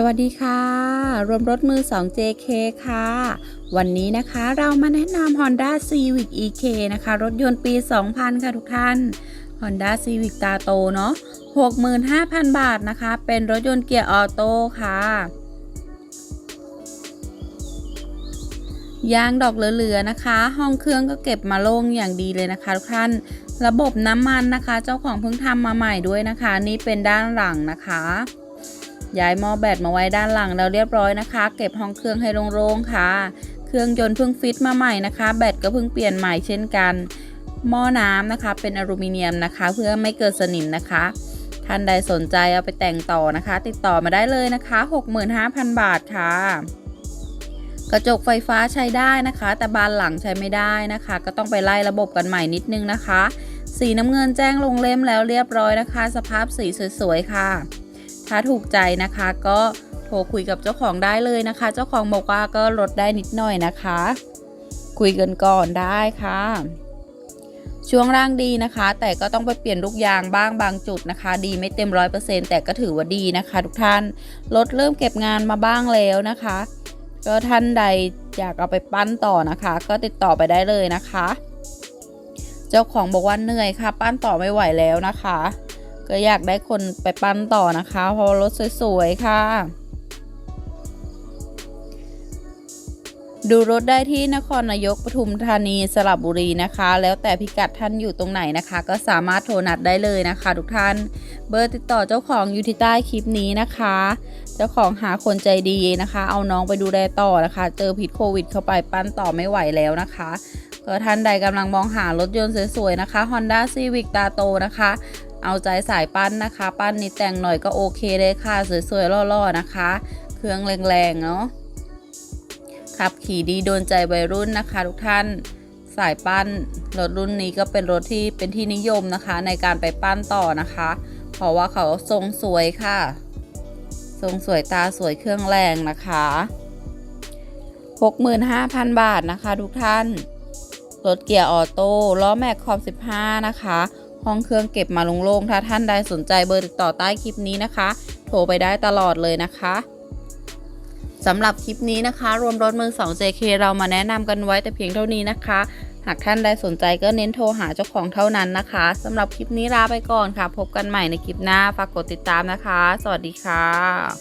สวัสดีค่ะ รวมรถมือ 2 JK ค่ะ วันนี้นะคะเรามาแนะนำ Honda Civic EK นะคะ รถยนต์ปี 2000 ค่ะทุกท่าน Honda Civic ตาโตเนาะ65,000 บาทนะคะ เป็นรถยนต์เกียร์ออโต้ค่ะ ยางดอกเหลือๆนะคะ ห้องเครื่องก็เก็บมาโล่งอย่างดีเลยนะคะทุกท่าน ระบบน้ำมันนะคะ เจ้าของเพิ่งทำมาใหม่ด้วยนะคะ นี่เป็นด้านหลังนะคะ ย้ายหม้อแบตมาไว้ด้านหลังแล้วเรียบร้อยนะคะ เก็บห้องเครื่องให้โล่งๆค่ะ เครื่องยนต์เพิ่งฟิตมาใหม่นะคะ แบตก็เพิ่งเปลี่ยนใหม่เช่นกัน หม้อน้ำนะคะ เป็นอลูมิเนียมนะคะ เพื่อไม่เกิดสนิมนะคะ ท่านใดสนใจเอาไปแต่งต่อนะคะ ติดต่อมาได้เลยนะคะ 65,000 บาทค่ะ กระจกไฟฟ้าใช้ได้นะคะ แต่บานหลังใช้ไม่ได้นะคะ ก็ต้องไปไล่ระบบกันใหม่นิดนึงนะคะ สีน้ำเงินแจ้งลงเล่มแล้วเรียบร้อยนะคะ สภาพสีสวยๆค่ะ ถ้าถูกใจนะคะก็โทรคุยกับเจ้าของได้เลยนะคะ เจ้าของบอกว่าก็ลดได้นิดหน่อยนะคะ คุยกันก่อนได้ค่ะ ช่วงล่างดีนะคะ แต่ก็ต้องไปเปลี่ยนลูกยางบ้างบางจุดนะคะ ดีไม่เต็มร้อยเปอร์เซ็นแต่ก็ถือว่าดีนะคะ ทุกท่านรถเริ่มเก็บงานมาบ้างแล้วนะคะ ก็ท่านใดอยากเอาไปปั้นต่อนะคะ ก็ติดต่อไปได้เลยนะคะ เจ้าของบอกว่าเหนื่อยค่ะ ปั้นต่อไม่ไหวแล้วนะคะ ก็อยากได้คนไปปั้นต่อนะคะ เพราะรถสวยๆ ค่ะ ดูรถได้ที่นครนายกปทุมธานีสระบุรีนะคะ แล้วแต่พิกัดท่านอยู่ตรงไหนนะคะ ก็สามารถโทรนัดได้เลยนะคะ ทุกท่าน เบอร์ติดต่อเจ้าของอยู่ที่ใต้คลิปนี้นะคะ เจ้าของหาคนใจดีนะคะ เอาน้องไปดูแลต่อนะคะ เจอพิษโควิด เข้าไปปั้นต่อไม่ไหวแล้วนะคะก็ท่านใดกำลังมองหารถยนต์สวยๆนะคะ Honda Civic ตาโตนะคะ เอาใจสายปั้นนะคะ ปั้นนิดแต่งหน่อยก็โอเคเลยค่ะ สวยๆล่อๆนะคะ เครื่องแรงๆเนาะขับขี่ดีโดนใจวัยรุ่นนะคะ ทุกท่านสายปั้นรถรุ่นนี้ก็เป็นรถที่เป็นที่นิยมนะคะ ในการไปปั้นต่อนะคะ เพราะว่าเขาทรงสวยค่ะ ทรงสวยตาสวยเครื่องแรงนะคะ 65,000 บาทนะคะ ทุกท่านรถเกียร์ออโต้ล้อแม็กคอม 15 นะคะ ห้องเครื่องเก็บมาโล่งๆถ้าท่านใดสนใจเบอร์ติดต่อใต้คลิปนี้นะคะ โทรไปได้ตลอดเลยนะคะสำหรับคลิปนี้นะคะ รวมรถมือ2 JK เรามาแนะนำกันไว้แต่เพียงเท่านี้นะคะ หากท่านใดสนใจก็เน้นโทรหาเจ้าของเท่านั้นนะคะสำหรับคลิปนี้ลาไปก่อนค่ะ พบกันใหม่ในคลิปหน้าฝากกดติดตามนะคะ สวัสดีค่ะ